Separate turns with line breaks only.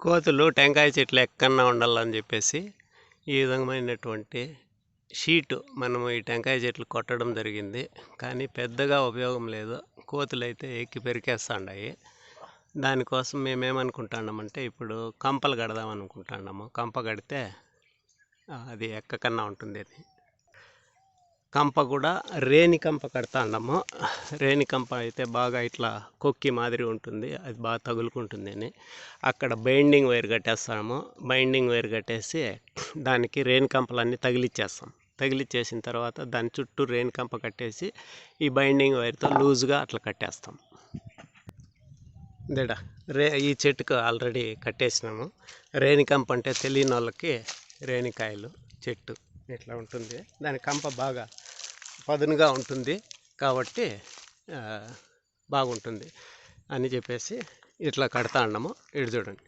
కోతులు టెంకాయ చెట్లు ఎక్కన్నా ఉండాలని చెప్పేసి ఈ విధమైనటువంటి షీటు మనము ఈ టెంకాయ చెట్లు కొట్టడం జరిగింది. కానీ పెద్దగా ఉపయోగం లేదు. కోతులు అయితే ఎక్కి పెరికేస్తుండాయి. దానికోసం మేమేమనుకుంటున్నామంటే ఇప్పుడు కంపలు కడదాం అనుకుంటున్నాము కంప కడితే అది ఎక్కకన్నా ఉంటుంది అని కంప కూడా రేణి కంప కడతాండము రేణి కంప అయితే బాగా ఇట్లా కొక్కి మాదిరి ఉంటుంది. అది బాగా తగులుకుంటుంది అని. అక్కడ బైండింగ్ వైర్ కట్టేస్తాము. బైండింగ్ వైర్ కట్టేసి దానికి రేణి కంపలన్నీ తగిలిచ్చేస్తాం. తగిలిచ్చేసిన తర్వాత దాని చుట్టూ రేణి కంప కట్టేసి ఈ బైండింగ్ వైర్తో లూజ్గా అట్లా కట్టేస్తాం. దేడా రే ఈ చెట్టుకు ఆల్రెడీ కట్టేసినాము. రేణికంప అంటే తెలియని వాళ్ళకి రేణికాయలు చెట్టు ఇట్లా ఉంటుంది. దాని కంప బాగా పదునుగా ఉంటుంది కాబట్టి బాగుంటుంది అని చెప్పేసి ఇట్లా కడతా ఉన్నాము ఇటు చూడండి.